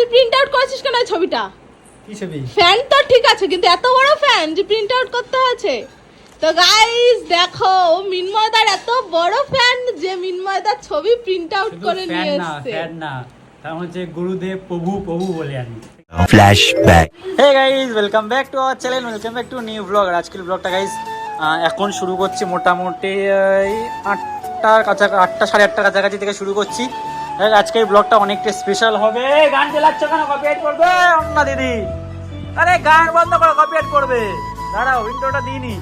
তুই print out করেছিস কেন ছবিটা? কি ছবি? ফ্যান তো ঠিক আছে কিন্তু এত বড় ফ্যান যে প্রিন্ট আউট করতে আছে তো গাইস দেখো ও মিনময়দার এত বড় ফ্যান যে মিনময়দার ছবি প্রিন্ট আউট করে নিয়ে না এসেছে। ফ্যান না তার হচ্ছে গুরুদেব প্রভু প্রভু বলে আমি। Flashback. Hey guys welcome back to our channel welcome back to new blog আর আজকের ব্লগটা গাইস এখন শুরু করছি মোটামুটি এই আটটার কাছাকাছি আটটা সাড়ে আটটার কাছাকাছি থেকে শুরু করছি। দেখ, আজকের ব্লগটা অনেকটা স্পেশাল হবে। গান চালাচ্ছ কেন কপিরাইট করবে? অন্না দিদি। আরে গান বন্ধ করো কপিরাইট করবে। দাঁড়াও ইন্ট্রোটা দিইনি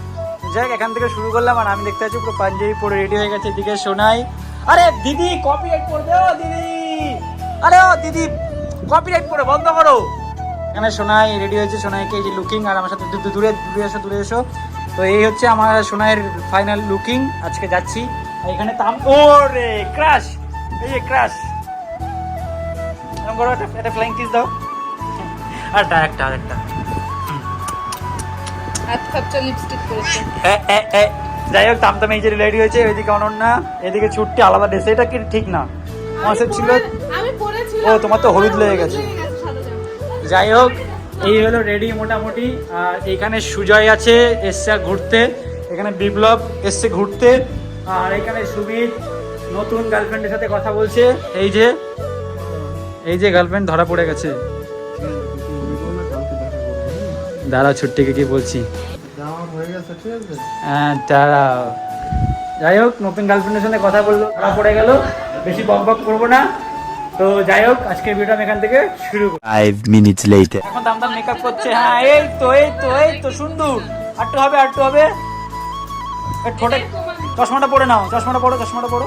যাই হোক, এখান থেকে শুরু করলাম আর আমি দেখতে পাচ্ছি পুরো পাঞ্জাবি পরে রেডি হয়ে গেছে এদিকে শোনাই আরে দিদি কপি কপিরাইট করবে ও দিদি। আরে ও দিদি কপি কপিরাইট করে বন্ধ করো। এখানে সোনাই রেডি হয়েছে সোনাইকে এই যে লুকিং আর আমার সাথে দূরে দূরে এসো দূরে এসো। তো এই হচ্ছে আমার সোনাইয়ের ফাইনাল লুকিং আজকে যাচ্ছি। এখানে তাম ও রে ক্রাশ এই যে ক্রাশ। করো একটা একটা ফ্লাইং কিস দাও। আর একটা আর একটা। হাত খরচা লিপস্টিক করেছে। যাই হোক তামতাম এই যে রেডি হয়েছে এদিকে অনন্যা এদিকে ছুটটি আলাদা ড্রেস এটা কি ঠিক না? মাসের ছিল? ও, তোমার তো হলুদ লেগে গেছে। যাই হোক এই হলো রেডি মোটামুটি। আর এখানে সুজয় আছে এসছে ঘুরতে। এখানে বিপ্লব এসছে ঘুরতে। আর এখানে সুমিত নতুন গার্লফ্রেন্ডের সাথে কথা বলছে। এই যে এই যে গার্লফ্রেন্ড ধরা পড়ে গেছে। দাঁড়াও ছুট্টিকে কি বলছি? হ্যাঁ দাঁড়াও। যাই হোক নতুন গার্লফ্রেন্ডের সাথে কথা বলল ধরা পড়ে গেল। বেশি বক বক করব না। তো যাই হোক আজকের ভিডিও আমি এখান থেকে শুরু করি later. এখন দাম দাম মেকআপ করছে। হ্যাঁ এই তো এই তো এই তো সুন্দর। আটটু হবে আটটু হবে। ঠোঁটে চশমাটা পরে নাও চশমাটা পড়ো চশমাটা পড়ো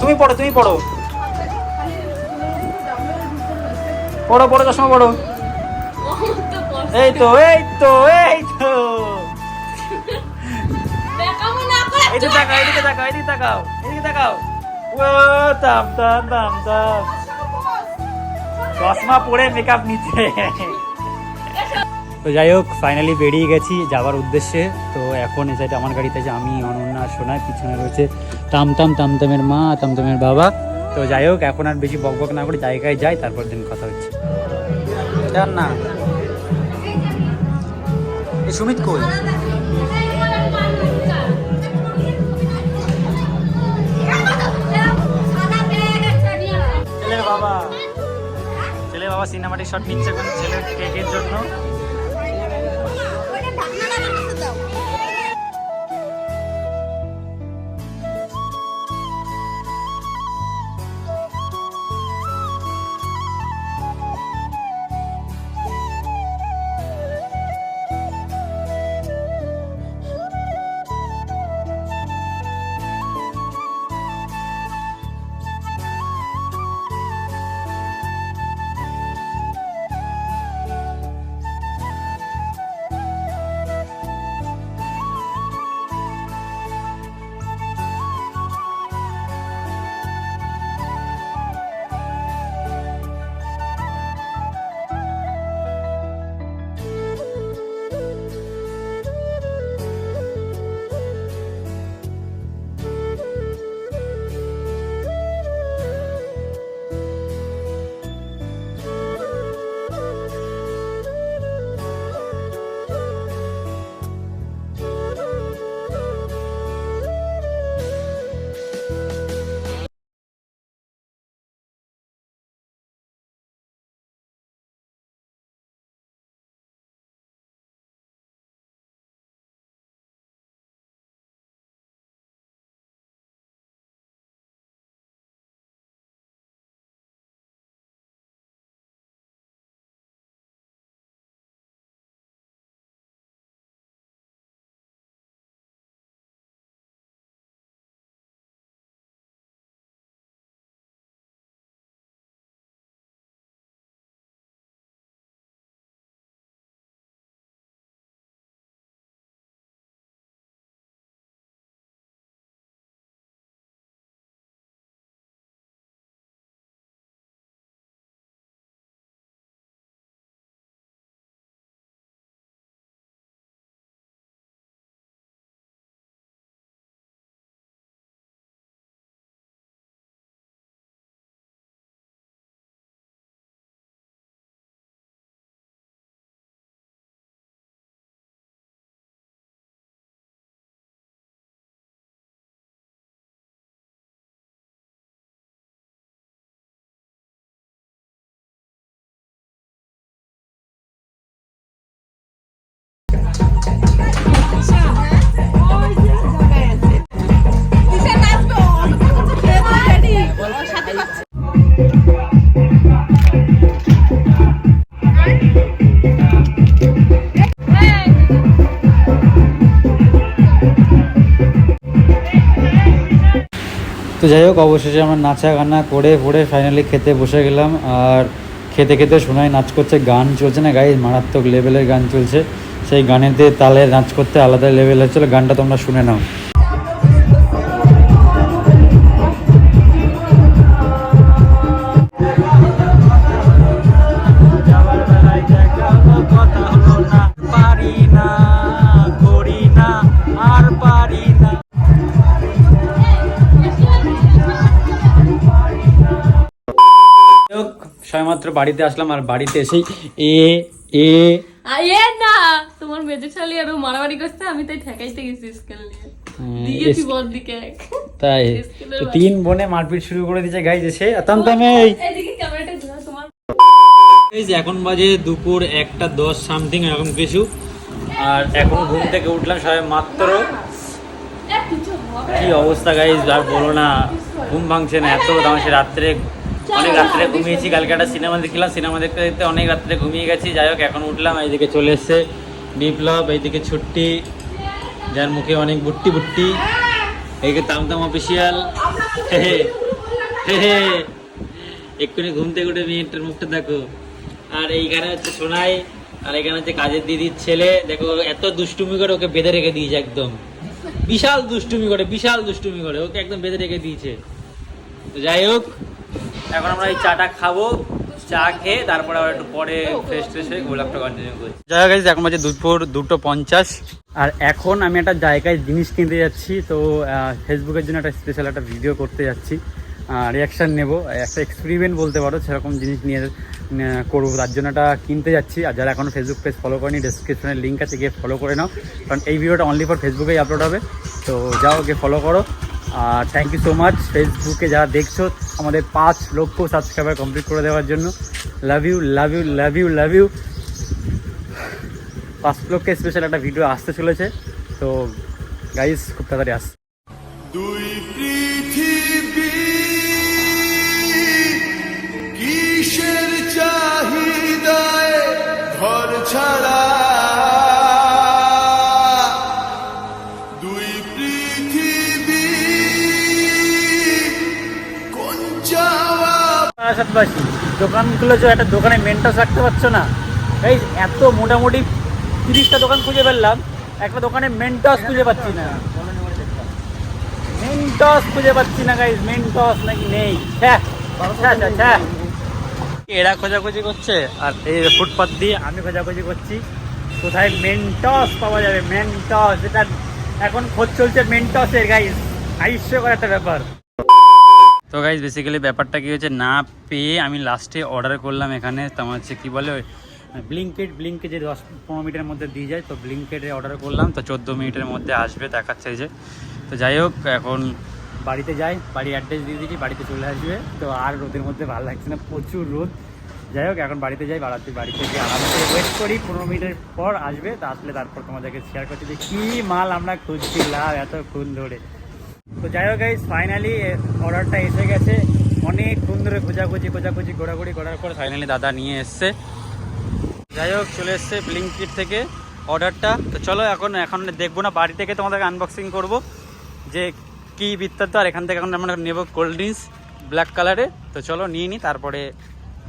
তুমি পড়ো তুমি পড়ো। পড়ো পড়ো চশমা পড়ো। এই তো এই তো এই তো। দেখাবো না এই তো তাকাও ও চশমা পরে মেকআপ নিচ্ছে। তো যাই হোক ফাইনালি বেরিয়ে গেছি যাওয়ার উদ্দেশ্যে। তো এখন এই সাইডে আমার গাড়িতে যে আমি, অনন্যা সোনায় পিছনে রয়েছে তামতাম, তামতামের মা, তামতামের বাবা। তো যাই হোক, এখন আর বেশি বক বক না করে জায়গায় যাই, তারপর দিন কথা হচ্ছে। জান না সুমিত কই? বাবা। ছেলের বাবা সিনেমাটিক শট নিচ্ছে এখন ছেলের কেকের জন্য। তো যাই হোক, অবশেষে আমরা নাচা গানা করে পড়ে ফাইনালি খেতে বসে গেলাম। আর খেতে খেতে শোনাই নাচ করছে, গান চলছে না গাই মারাত্মক লেভেলের গান চলছে। সেই গানেতে তালে নাচ করতে আলাদা লেভেল হচ্ছিল, গানটা তোমরা শুনে নাও। হোক সময়মাত্র বাড়িতে আসলাম আর বাড়িতে এসেই এ এ। আয়ে না তোমার মেজে ছালি আরও মারামারি করছে আমি তাই ঠেকাইতে গেছি স্কেল নিয়ে। হ্যাঁ। তাই। তিন বোনে মারপিট শুরু করে দিয়েছে গাইজ এসে। তান্তামে এইদিকে ক্যামেরাটা ঘোরা তোমার। এই যে এখন বাজে দুপুর একটা দশ সামথিং এরকম কিছু। আর এখন ঘুম থেকে উঠলাম সবাই মাত্র কি অবস্থা গাইজ আর বলো না। ঘুম ভাঙছে না এত তামাশে রাত্রে অনেক রাত্রে ঘুমিয়েছি, কালকে একটা সিনেমা দেখলাম, সিনেমা দেখতে দেখতে অনেক রাত্রে ঘুমিয়ে গেছি। যাই হোক, এখন উঠলাম, এইদিকে চলে এসছে বিপ্লব, এইদিকে ছুট্টি, যার মুখে অনেক বুট্টি বুট্টি। এইদিকে তামতাম অফিসিয়াল এক্ষুনি ঘুম থেকে উঠে মেয়েটার মুখটা দেখো। আর এইখানে হচ্ছে সোনাই, আর এখানে হচ্ছে কাজের দিদির ছেলে। দেখো, এত দুষ্টুমি করে ওকে বেঁধে রেখে দিয়েছে একদম। বিশাল দুষ্টুমি করে, বিশাল দুষ্টুমি করে, ওকে একদম বেঁধে রেখে দিয়েছে। যাই হোক এখন আমরা এই চাটা খাব, চা খেয়ে তারপরে আবার একটু পরে ফ্রেশ ফ্রেশ হয়ে গোলাপটা কন্টিনিউ করি। যাই হোক এখন বাজে দুপুর দুটো পঞ্চাশ। আর এখন আমি একটা জায়গায় জিনিস কিনতে যাচ্ছি, তো ফেসবুকের জন্য একটা স্পেশাল একটা ভিডিও করতে যাচ্ছি। রিয়াকশান নেব। একটা এক্সপেরিমেন্ট বলতে পারো, সেরকম জিনিস নিয়ে করব। তার জন্য একটা কিনতে যাচ্ছি। আর যারা এখনও ফেসবুক পেজ ফলো করেনি ডিসক্রিপশনের লিঙ্ক আছে, গিয়ে ফলো করে নাও। কারণ এই ভিডিওটা অনলি ফর ফেসবুকেই আপলোড হবে। তো যাও, গিয়ে ফলো করো। আর থ্যাংক ইউ সো মাচ ফেসবুকে যারা দেখছ, আমাদের পাঁচ লক্ষ সাবস্ক্রাইবার কমপ্লিট করে দেওয়ার জন্য love you love you love you love you পাঁচ লক্ষে স্পেশাল একটা ভিডিও আসতে চলেছে। তো গাইস খুব তাড়াতাড়ি ঘর ছাড়া? দুই বারাসাতবাসী দোকান খুলেছো, একটা দোকানে মেনটাস রাখতে পারছ না। এই এত মোটামুটি তিরিশটা দোকান খুঁজে ফেললাম, একটা দোকানে মেনটস খুঁজে পাচ্ছি না। মেনটস খুঁজে পাচ্ছি না গাইজ মেনটস নাকি নেই। ছ্যা। এরা খোঁজাখুঁজি করছে, আর এই ফুটপাথ দিয়ে আমি খোঁজাখুঁজি করছি। কোথায় মেনটস পাওয়া যাবে? মেনটস এটা এখন খোঁজ চলছে মেনটসের গাইজ হাস্যকর একটা ব্যাপার। তো গাইজ বেসিক্যালি ব্যাপারটা কী হচ্ছে না পেয়ে আমি লাস্টে অর্ডার করলাম এখানে তোমার হচ্ছে কী বলে ব্লিঙ্কেট ব্লিঙ্কে যে দশ পনেরো মিনিটের মধ্যে দিয়ে যায়, তো ব্লিঙ্কেটে অর্ডার করলাম, তো চোদ্দ মিনিটের মধ্যে আসবে দেখাচ্ছে যে। তো যাই হোক, এখন বাড়িতে যাই বাড়ি অ্যাড্রেস দিয়ে দিয়েছি বাড়িতে চলে আসবে, তো আর রোদের মধ্যে ভালো লাগছে না, প্রচুর রোদ। যাই হোক, এখন বাড়িতে যাই, বাড়াতে, বাড়িতে গিয়ে আরামসে ওয়েট করি, পনেরো মিনিটের পর আসবে, তো আসলে তারপর তোমাদেরকে শেয়ার করছি যে কী মাল আমরা খুঁজছিলাম, এতক্ষণ ধরে। তো যাই হোক গাইজ ফাইনালি অর্ডারটা এসে গেছে। অনেকক্ষণ ধরে খোঁজাখুঁজি খোঁজাখুঁজি, ঘোরাঘুরি করার পর ফাইনালি দাদা নিয়ে এসছে। যাই হোক, চলে এসছে ব্লিঙ্কিট থেকে অর্ডারটা তো চলো এখন এখন দেখব না, বাড়ি থেকে তোমাদেরকে আনবক্সিং করব। যে কি বৃত্তান্ত আর এখান থেকে এখন আমরা নেব কোল্ড ড্রিঙ্কস ব্ল্যাক কালারে তো চলো নিয়ে নিই তারপরে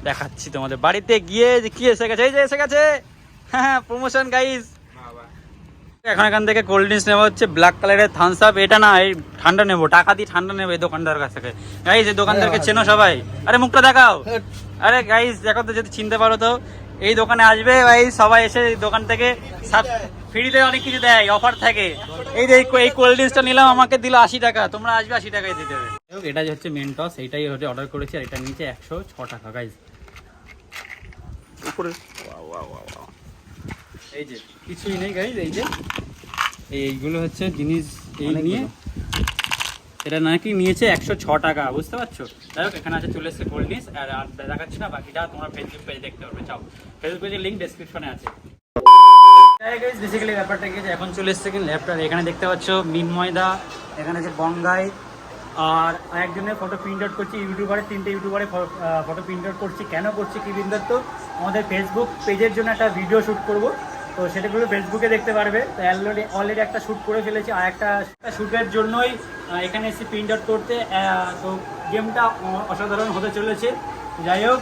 দেখাচ্ছি তোমাদের। বাড়িতে গিয়ে যে কি এসে গেছে, এই যে এসে গেছে। হ্যাঁ প্রমোশন গাইজ এখন এখান থেকে কোল্ড ড্রিঙ্কস নেওয়া হচ্ছে ব্ল্যাক কালারের থামস আপ এটা না এই ঠান্ডা নেব টাকা দিয়ে ঠান্ডা নেব এই দোকানদার কাছ থেকে। গাইজ এই দোকানদারকে চেনো সবাই। আরে মুখটা দেখাও। আরে গাইজ দেখো তো যদি চিনতে পারো তো এই দোকানে আসবে ভাই সবাই এসে এই দোকান থেকে ফ্রিতে অনেক কিছু দেয় অফার থাকে। এই যে এই- কোল্ড ড্রিঙ্কসটা নিলাম আমাকে দিল আশি টাকা তোমরা আসবে আশি টাকায় দিতে। হবে এটা যে হচ্ছে মেন টস এইটাই হচ্ছে অর্ডার করেছি আর এটার নিচে একশো ছ টাকা গাইজ এই যে কিছুই নেই গাইজ এই যে। এইগুলো হচ্ছে জিনিস এই নিয়ে। এটা নাকি নিয়েছে একশো ছ টাকা বুঝতে পারছ? যাই হোক এখানে আছে চলে এসছে কোল্ড ড্রিঙ্কস আর দেখাচ্ছি না বাকিটা তোমরা ফেসবুক পেজে দেখতে পারবে। চাও ফেসবুক পেজের লিঙ্ক ডেসক্রিপশনে আছে। বেসিক্যালি ব্যাপারটা কি এখন চলে এসছে কিন্তু ল্যাপটপ এখানে দেখতে পাচ্ছ মিন ময়দা এখানে আছে বঙ্গাই আর একজনের ফটো প্রিন্ট আউট করছি ইউটিউবারে তিনটে ইউটিউবারে ফটো প্রিন্ট আউট করছি। কেন করছি কি বিন্দার তো আমাদের ফেসবুক পেজের জন্য একটা ভিডিও শ্যুট করব। তো সেটাগুলো ফেসবুকে দেখতে পারবে। তো অলরেডি অলরেডি একটা শ্যুট করে ফেলেছি। আর একটা শ্যুটের জন্যই এখানে এসে প্রিন্ট আউট করতে তো গেমটা অসাধারণ হতে চলেছে। যাই হোক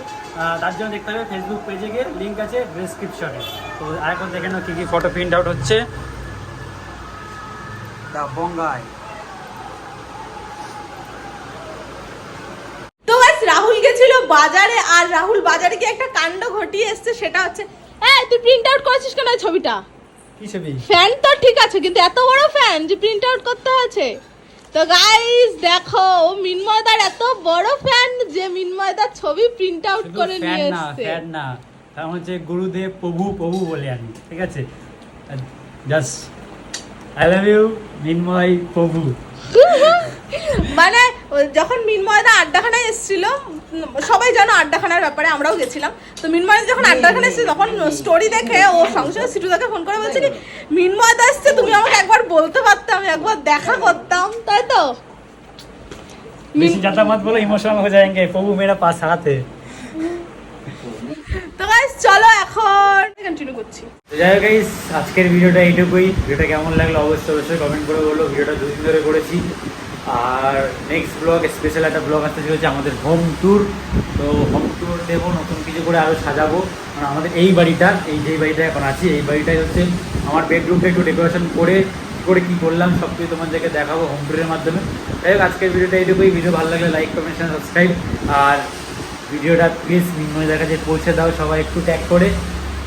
তার জন্য দেখতে হবে ফেসবুক পেজে গিয়ে লিঙ্ক আছে ডিসক্রিপশনে তো আর এখন দেখে নাও কী কী ফটো প্রিন্ট আউট হচ্ছে। দা বঙ্গাই তো গাইস রাহুল গেছিল বাজারে আর রাহুল বাজারে গিয়ে একটা কাণ্ড ঘটিয়ে এসছে সেটা হচ্ছে তুই প্রিন্ট আউট করেছিস কেন ছবিটা? কি ছবি? ফ্যান তো ঠিক আছে কিন্তু এত বড় ফ্যান যে প্রিন্ট আউট করতে হয়েছে। তো গাইস দেখো মিনময়দার এত বড় ফ্যান যে মিনময়দার ছবি প্রিন্ট আউট করে নিয়ে না ফ্যান না তার হচ্ছে গুরুদেব প্রভু প্রভু বলে আমি ঠিক আছে? Just I love you Minmoy Prabhu. মানে যখন মিনময়দা আড্ডাখানায় এসেছিল উম, সবাই জানো আড্ডাখানার ব্যাপারে আমরাও গেছিলাম তো মিনময়দা যখন আড্ডাখানা এসেছিল তখন স্টোরি দেখে ও সঙ্গে সঙ্গে সিটুদাকে ফোন করে বলছে কি মিনময়দা এসছে তুমি আমাকে একবার বলতে পারতে আমি একবার দেখা করতাম তাই তো বেশি ज़्यादा मत बोलो इमोशनल हो जाएंगे प्रभु मेरा पास हाथ है তো গাইস চলো এখন কন্টিনিউ করছি তো যাই হোক guys, আজকের ভিডিওটা এইটুকুই ভিডিওটা কেমন লাগলো অবশ্যই অবশ্যই কমেন্ট করে বলো ভিডিওটা দুদিন ধরে করেছি আর নেক্সট ব্লগ স্পেশাল একটা ব্লগ আসতে চলেছে আমাদের হোম ট্যুর তো হোম ট্যুর দেবো, নতুন কিছু করে আরও সাজাবো। কারণ আমাদের এই বাড়িটা, এই যেই বাড়িটা এখন আছি, এই বাড়িটাই হচ্ছে আমার বেডরুমটা একটু ডেকোরেশন করে করে কী করলাম সব কিছু তোমাদেরকে দেখাবো হোম ট্যুরের মাধ্যমে। তাই হোক, আজকের ভিডিওটা এইটুকুই। ভিডিও ভালো লাগলে লাইক কমেন্ট সাবস্ক্রাইব আর ভিডিওটা প্লিজ মিনময়দের কাছে পৌঁছে দাও, সবাই একটু ট্যাগ করে।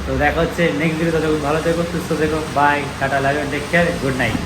তো দেখা হচ্ছে নেক্সট ভিডিও ততক্ষণ ভালো থেকো, সুস্থ থেকো। Bye tata love take care good night